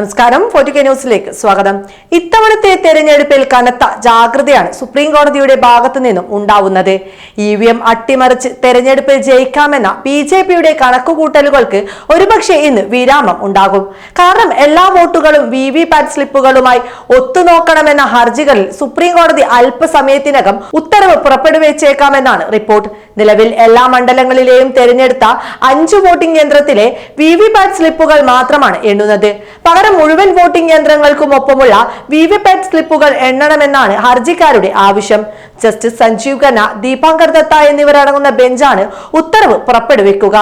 നമസ്കാരം. ഫോർട്ടിക്ക ന്യൂസിലേക്ക് സ്വാഗതം. ഇത്തവണത്തെ തെരഞ്ഞെടുപ്പിൽ കനത്ത ജാഗ്രതയാണ് സുപ്രീം കോടതിയുടെ ഭാഗത്തു നിന്നും ഉണ്ടാവുന്നത്. ഇ വി എം അട്ടിമറിച്ച് തെരഞ്ഞെടുപ്പിൽ ജയിക്കാമെന്ന ബി ജെ പിയുടെ കണക്കുകൂട്ടലുകൾക്ക് ഒരുപക്ഷെ ഇന്ന് വിരാമം ഉണ്ടാകും. കാരണം എല്ലാ വോട്ടുകളും വി വി പാറ്റ് സ്ലിപ്പുകളുമായി ഒത്തുനോക്കണമെന്ന ഹർജികളിൽ സുപ്രീം കോടതി അല്പസമയത്തിനകം ഉത്തരവ് പുറപ്പെടുവിച്ചേക്കാമെന്നാണ് റിപ്പോർട്ട്. നിലവിൽ എല്ലാ മണ്ഡലങ്ങളിലെയും തെരഞ്ഞെടുത്ത അഞ്ച് വോട്ടിംഗ് യന്ത്രത്തിലെ വി വി പാറ്റ് സ്ലിപ്പുകൾ മാത്രമാണ് എണ്ണുന്നത്. പകരം മുഴുവൻ വോട്ടിംഗ് യന്ത്രങ്ങൾക്കും ഒപ്പമുള്ള വി വി പാറ്റ് സ്ലിപ്പുകൾ എണ്ണണമെന്നാണ് ഹർജിക്കാരുടെ ആവശ്യം. ജസ്റ്റിസ് സഞ്ജീവ് ഖന്ന ദീപാങ്കർ ദത്ത എന്നിവരടങ്ങുന്ന ബെഞ്ചാണ് ഉത്തരവ് പുറപ്പെടുവിക്കുക.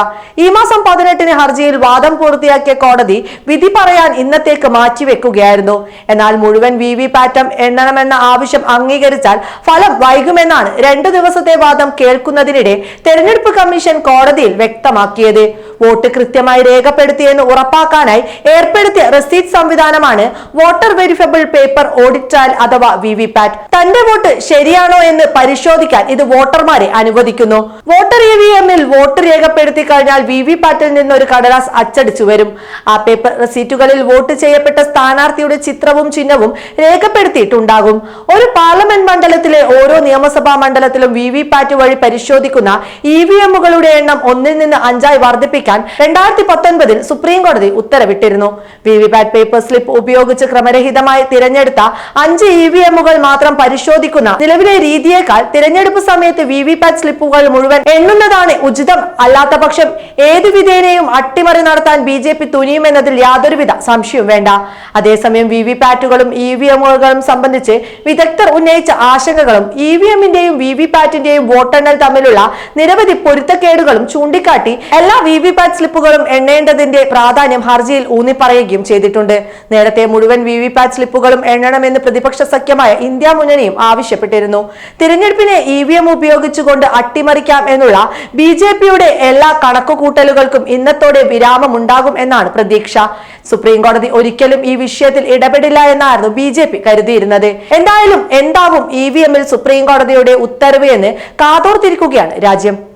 ഈ മാസം പതിനെട്ടിന് ഹർജിയിൽ വാദം പൂർത്തിയാക്കിയ കോടതി വിധി പറയാൻ ഇന്നത്തേക്ക് മാറ്റിവെക്കുകയായിരുന്നു. എന്നാൽ മുഴുവൻ വി വി പാറ്റം എണ്ണണമെന്ന ആവശ്യം അംഗീകരിച്ചാൽ ഫലം വൈകുമെന്നാണ് രണ്ടു ദിവസത്തെ വാദം കേൾക്കുന്നതിനിടെ തെരഞ്ഞെടുപ്പ് കമ്മീഷൻ കോടതിയിൽ വ്യക്തമാക്കിയത്. വോട്ട് കൃത്യമായി രേഖപ്പെടുത്തിയെന്ന് ഉറപ്പാക്കാനായി ഏർപ്പെടുത്തിയ റെസീറ്റ് സംവിധാനമാണ് voter verifiable paper audit trail അഥവാ വി വി പാറ്റ് തന്റെ വോട്ട് ശരിയാണോ എന്ന് പരിശോധിക്കാൻ ഇത് വോട്ടർമാരെ അനുവദിക്കുന്നു. വോട്ടർ ഇ വി എമ്മിൽ വോട്ട് രേഖപ്പെടുത്തി കഴിഞ്ഞാൽ വി വി പാറ്റിൽ നിന്ന് ഒരു കടലാസ് അച്ചടിച്ചു വരും. ആ പേപ്പർ റെസീറ്റുകളിൽ വോട്ട് ചെയ്യപ്പെട്ട സ്ഥാനാർത്ഥിയുടെ ചിത്രവും ചിഹ്നവും രേഖപ്പെടുത്തിയിട്ടുണ്ടാകും. ഒരു പാർലമെന്റ് മണ്ഡലത്തിലെ ഓരോ നിയമസഭാ മണ്ഡലത്തിലും വി വി പാറ്റ് വഴി പരിശോധിക്കുന്ന ഇ വി എമ്മുകളുടെ എണ്ണം ഒന്നിൽ നിന്ന് അഞ്ചായി വർദ്ധിപ്പിക്കാൻ രണ്ടായിരത്തി പത്തൊൻപതിൽ സുപ്രീം കോടതി ഉത്തരവിട്ടിരുന്നു. V V PAT paper slip ഉപയോഗിച്ച് ക്രമരഹിതമായി തിരഞ്ഞെടുത്ത അഞ്ച് ഇ വി എമ്മുകൾ മാത്രം പരിശോധിക്കുന്ന നിലവിലെ രീതിയേക്കാൾ തിരഞ്ഞെടുപ്പ് സമയത്ത് വി വി പാറ്റ് സ്ലിപ്പുകൾ മുഴുവൻ എണ്ണുന്നതാണ് ഉചിതം. അല്ലാത്ത പക്ഷം ഏതു വിധേനയും അട്ടിമറി നടത്താൻ ബി ജെ പി തുനിയുമെന്നതിൽ യാതൊരുവിധ സംശയവും വേണ്ട. അതേസമയം വി വി പാറ്റുകളും ഇ വി എമ്മുകളും സംബന്ധിച്ച് വിദഗ്ധർ ഉന്നയിച്ച ആശങ്കകളും ഇ വി എമ്മിന്റെയും വി വി പാറ്റിന്റെയും വോട്ടെണ്ണൽ തമ്മിലുള്ള നിരവധി പൊരുത്തക്കേടുകളും ചൂണ്ടിക്കാട്ടി എല്ലാ വി വി പാറ്റ് സ്ലിപ്പുകളും എണ്ണേണ്ടതിന്റെ പ്രാധാന്യം ഹർജിയിൽ ഊന്നിപ്പറയുകയും ചെയ്തിട്ടുണ്ട്. നേരത്തെ മുഴുവൻ വി വി പാറ്റ് സ്ലിപ്പുകളും എണ്ണണമെന്ന് പ്രതിപക്ഷ സഖ്യമായ ഇന്ത്യ മുന്നണിയും ആവശ്യപ്പെട്ടിരുന്നു. തിരഞ്ഞെടുപ്പിനെ ഇ വി എം ഉപയോഗിച്ചുകൊണ്ട് അട്ടിമറിക്കാം എന്നുള്ള ബി ജെ പിയുടെ എല്ലാ കണക്കുകൂട്ടലുകൾക്കും ഇന്നത്തോടെ വിരാമമുണ്ടാകും എന്നാണ് പ്രതീക്ഷ. സുപ്രീം കോടതി ഒരിക്കലും ഈ വിഷയത്തിൽ ഇടപെടില്ല എന്നായിരുന്നു ബി ജെ പി കരുതിയിരുന്നത്. എന്തായാലും എന്താവും ഇ വി എമ്മിൽ സുപ്രീം കോടതിയുടെ ഉത്തരവ് എന്ന് കാതോർത്തിരിക്കുകയാണ്. രാജ്യം.